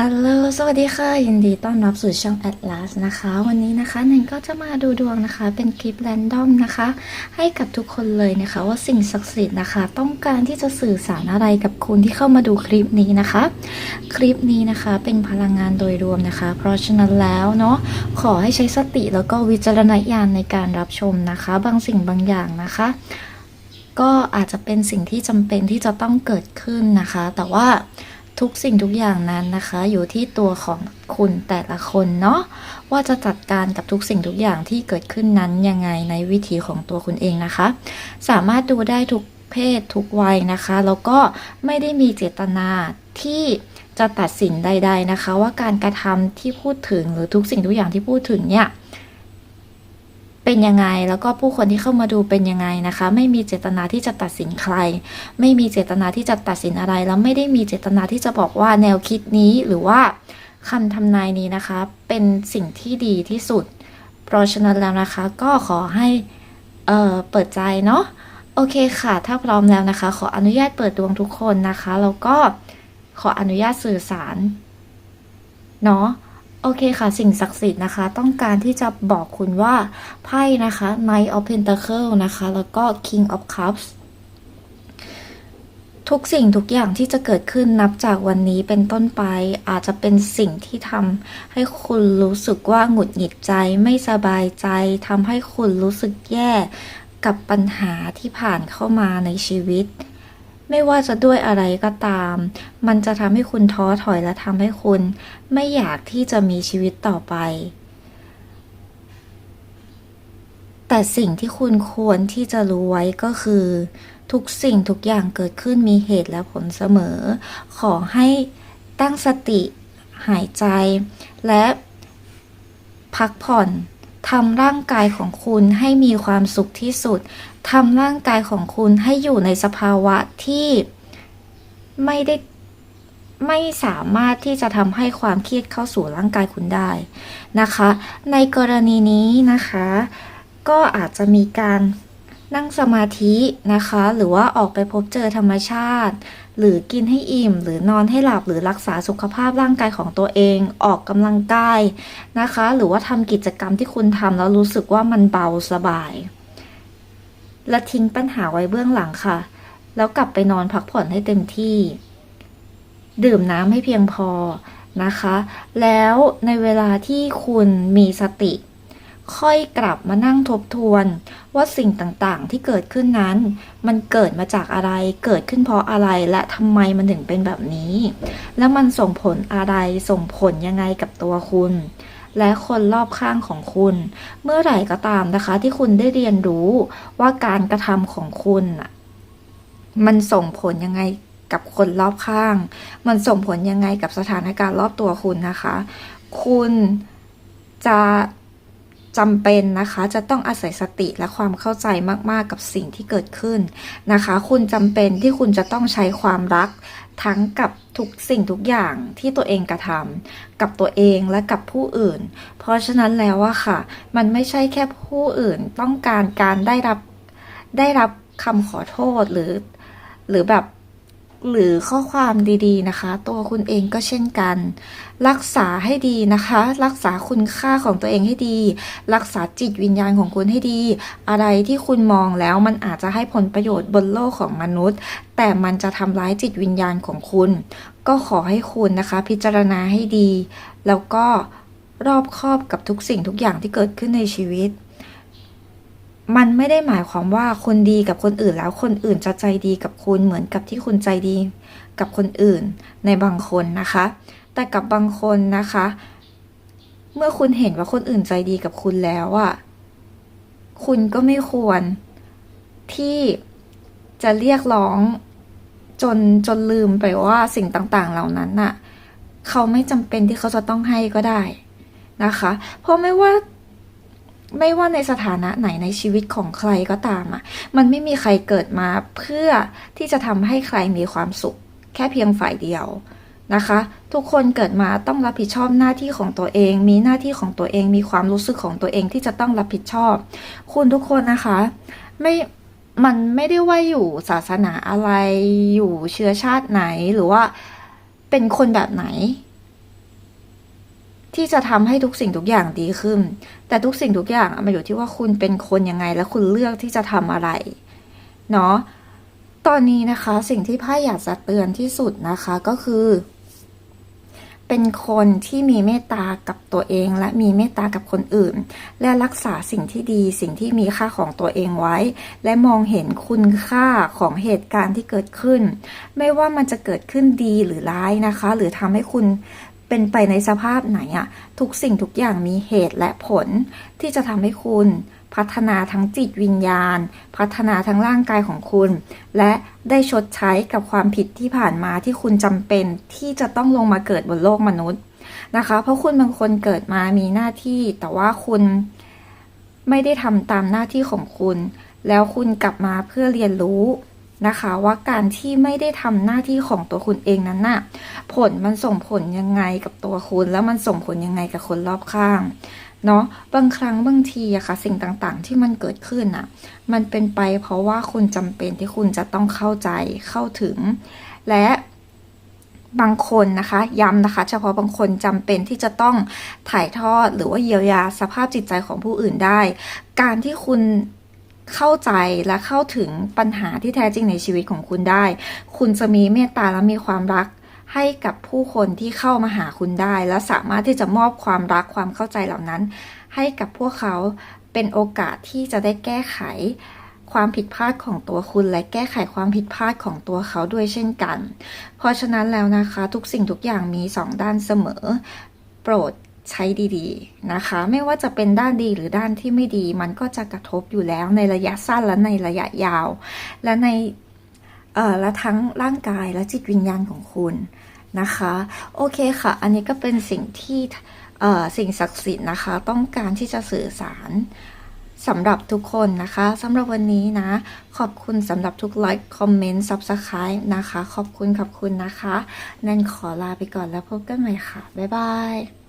อัลโหลสวัสดีค่ะ ยินดีต้อนรับสู่ช่อง Atlas นะคะ วันนี้นะคะหนึ่งก็จะมาดูดวงนะคะ เป็นคลิปแรนดอมนะคะ ให้กับทุกคนเลยนะคะ ว่าสิ่งศักดิ์สิทธิ์นะคะ ต้องการที่จะสื่อสารอะไรกับคุณที่เข้ามาดูคลิปนี้นะคะ คลิปนี้นะคะเป็นพลังงานโดยรวมนะคะ เพราะฉะนั้นแล้วเนาะขอให้ใช้สติแล้วก็วิจารณญาณในการรับชมนะคะ บางสิ่งบางอย่างนะคะ ก็อาจจะเป็นสิ่งที่จำเป็นที่จะต้องเกิดขึ้นนะคะ แต่ว่า ทุกสิ่งทุกอย่างนั้นนะคะ อยู่ที่ตัวของคุณแต่ละคนเนาะว่าจะจัดการกับทุกสิ่งทุกอย่างที่เกิดขึ้นนั้นยังไงในวิธีของตัวคุณเองนะคะ สามารถดูได้ทุกเพศทุกวัยนะคะ แล้วก็ไม่ได้มีเจตนาที่จะตัดสินใด ๆนะคะ ว่าการกระทำที่พูดถึงหรือทุกสิ่งทุกอย่างที่พูดถึงเนี่ย เป็นยังไง แล้วก็ผู้คนที่เข้ามาดูเป็นยังไงนะคะ ไม่มีเจตนาที่จะตัดสินใคร ไม่มีเจตนาที่จะตัดสินอะไร แล้วไม่ได้มีเจตนาที่จะบอกว่าแนวคิดนี้หรือว่าคำทำนายนี้นะคะ เป็นสิ่งที่ดีที่สุด เพราะฉะนั้นแล้วนะคะ ก็ขอให้เออเปิดใจเนาะโอเคค่ะ ถ้าพร้อมแล้วนะคะ ขออนุญาตเปิดดวงทุกคนนะคะ แล้วก็ขออนุญาตสื่อสาร เนาะ โอเคค่ะ สิ่งศักดิ์สิทธิ์นะคะ ต้องการที่จะบอกคุณว่าไพ่นะคะ Knight of Pentacle นะคะ แล้วก็ King of Cups ทุกสิ่งทุกอย่างที่จะเกิดขึ้นนับจากวันนี้เป็นต้นไป อาจจะเป็นสิ่งที่ทำให้คุณรู้สึกว่าหงุดหงิดใจไม่สบายใจทำให้คุณรู้สึกแย่กับปัญหาที่ผ่านเข้ามาในชีวิต ไม่ว่าจะด้วยอะไรก็ตาม มันจะทำให้คุณท้อถอยและทำให้คุณ ไม่อยากที่จะมีชีวิตต่อไป แต่สิ่งที่คุณควรที่จะรู้ไว้ก็คือ ทุกสิ่งทุกอย่างเกิดขึ้นมีเหตุและผลเสมอ ขอให้ตั้งสติ หายใจ และพักผ่อน ทำร่างกายของคุณให้มีความสุขที่สุดทำร่างกายของคุณให้อยู่ในสภาวะที่ไม่ได้ไม่สามารถที่จะทำให้ความเครียดเข้าสู่ร่างกายคุณได้นะคะ ในกรณีนี้นะคะ ก็อาจจะมีการนั่งสมาธินะคะ หรือว่าออกไปพบเจอธรรมชาติ หรือกินให้อิ่ม หรือนอนให้หลับหรือรักษาสุขภาพร่างกายของตัวเอง ออกกำลังกายนะคะ หรือว่าทำกิจกรรมที่คุณทำแล้วรู้สึกว่ามันเบาสบาย และทิ้งปัญหาไว้เบื้องหลังค่ะ แล้วกลับไปนอนพักผ่อนให้เต็มที่ ดื่มน้ำให้เพียงพอนะคะ แล้วในเวลาที่คุณมีสติ ค่อยกลับมานั่งทบทวน ว่าสิ่งต่างๆ ที่เกิดขึ้นนั้น มันเกิดมาจากอะไร เกิดขึ้นเพราะอะไรและทำไมมันถึงเป็นแบบนี้ แล้วมันส่งผลอะไรส่งผลยังไงกับตัวคุณ และคนรอบข้างของคุณ เมื่อไหร่ก็ตามนะคะ ที่คุณได้เรียนรู้ว่าการกระทำของคุณน่ะมันส่งผลยังไงกับคนรอบข้าง มันส่งผลยังไงกับสถานการณ์รอบตัวคุณนะคะ คุณจะ จำเป็นนะคะ จะต้องอาศัยสติและความเข้าใจมากๆกับสิ่งที่เกิดขึ้นนะคะ คุณจำเป็นที่คุณจะต้องใช้ความรักทั้งกับทุกสิ่งทุกอย่างที่ตัวเองกระทำกับตัวเองและกับผู้อื่น เพราะฉะนั้นแล้วอะค่ะ มันไม่ใช่แค่ผู้อื่นต้องการการได้รับได้รับคำขอโทษหรือ หรือแบบ หรือข้อความดีๆนะคะ ตัวคุณเองก็เช่นกัน รักษาให้ดีนะคะ รักษาคุณค่าของตัวเองให้ดี รักษาจิตวิญญาณของคุณให้ดี อะไรที่คุณมองแล้วมันอาจจะให้ผลประโยชน์บนโลกของมนุษย์ แต่มันจะทำร้ายจิตวิญญาณของคุณ ก็ขอให้คุณนะคะ พิจารณาให้ดี แล้วก็รอบคอบกับทุกสิ่งทุกอย่างที่เกิดขึ้นในชีวิต มันไม่ได้หมายความว่าคนดีกับคนอื่นแล้วคนอื่นจะใจดีกับคุณเหมือนกับที่คุณใจดีกับคนอื่นในบางคนนะคะ แต่กับบางคนนะคะ เมื่อคุณเห็นว่าคนอื่นใจดีกับคุณแล้วอะคุณก็ไม่ควรที่จะเรียกร้องจนจนลืมไปว่าสิ่งต่างๆ เหล่านั้นน่ะ เขาไม่จำเป็นที่เขาจะต้องให้ก็ได้นะคะ เพราะไม่ว่า ไม่ว่าในสถานะไหนในชีวิตของใครก็ตามอะ มันไม่มีใครเกิดมาเพื่อที่จะทำให้ใครมีความสุข แค่เพียงฝ่ายเดียวนะคะ ทุกคนเกิดมาต้องรับผิดชอบหน้าที่ของตัวเอง มีหน้าที่ของตัวเอง มีความรู้สึกของตัวเองที่จะต้องรับผิดชอบ คุณทุกคนนะคะไม่มันไม่ได้ว่าอยู่ศาสนาอะไรอยู่เชื้อชาติไหนหรือว่าเป็นคนแบบไหน ที่จะทำให้ทุกสิ่งทุกอย่างดีขึ้น แต่ทุกสิ่งทุกอย่างมันอยู่ที่ว่าคุณเป็นคนยังไง และคุณเลือกที่จะทำอะไร เนาะ ตอนนี้นะคะสิ่งที่พ่อยากจะเตือนที่สุดนะคะก็คือ เป็นคนที่มีเมตตากับตัวเอง และมีเมตตากับคนอื่น และรักษาสิ่งที่ดี สิ่งที่มีค่าของตัวเองไว้ และมองเห็นคุณค่าของเหตุการณ์ที่เกิดขึ้น ไม่ว่ามันจะเกิดขึ้นดีหรือร้ายนะคะ หรือทำให้คุณ เป็นไปในสภาพไหนอะทุกสิ่งทุกอย่างมีเหตุและผล ที่จะทำให้คุณพัฒนาทั้งจิตวิญญาณ พัฒนาทั้งร่างกายของคุณ และได้ชดใช้กับความผิดที่ผ่านมาที่คุณจำเป็นที่จะต้องลงมาเกิดบนโลกมนุษย์นะคะ เพราะคุณบางคนเกิดมามีหน้าที่ แต่ว่าคุณไม่ได้ทำตามหน้าที่ของคุณ แล้วคุณกลับมาเพื่อเรียนรู้ นะคะว่าการที่ไม่ได้ทำหน้าที่ของตัวคุณเองนั้นน่ะผลมันส่งผลยังไงกับตัวคุณ แล้วมันส่งผลยังไงกับคนรอบข้างเนาะบางครั้งบางทีอะค่ะสิ่งต่างๆ ที่มันเกิดขึ้นอะมันเป็นไปเพราะว่าคุณจำเป็นที่คุณจะต้องเข้าใจเข้าถึง และบางคนนะคะย้ำนะคะ เฉพาะบางคนจำเป็นที่จะต้องถ่ายทอดหรือว่าเยียวยาสภาพจิตใจของผู้อื่นได้ การที่คุณ เข้าใจและเข้าถึงปัญหาที่แท้จริงในชีวิตของคุณได้ คุณจะมีเมตตาและมีความรักให้กับผู้คนที่เข้ามาหาคุณได้ และสามารถที่จะมอบความรักความเข้าใจเหล่านั้น ให้กับพวกเขาเป็นโอกาสที่จะได้แก้ไขความผิดพลาดของตัวคุณและแก้ไขความผิดพลาดของตัวเขาด้วยเช่นกัน เพราะฉะนั้นแล้วนะคะ ทุกสิ่งทุกอย่างมีสองด้านเสมอ โปรด ใช้ดีๆนะคะ ไม่ว่าจะเป็นด้านดีหรือด้านที่ไม่ดี มันก็จะกระทบอยู่แล้วในระยะสั้นและในระยะยาว และในเอ่อและทั้งร่างกายและจิตวิญญาณของคุณนะคะ โอเคค่ะ อันนี้ก็เป็นสิ่งที่เอ่อสิ่งศักดิ์สิทธิ์นะคะ ต้องการที่จะสื่อสารสำหรับทุกคนนะคะสำหรับวันนี้นะ ขอบคุณสำหรับทุกไลค์คอมเมนต์ Subscribe นะคะ ขอบคุณขอบคุณนะคะ นันขอลาไปก่อนแล้วพบกันใหม่ค่ะ บ๊ายบาย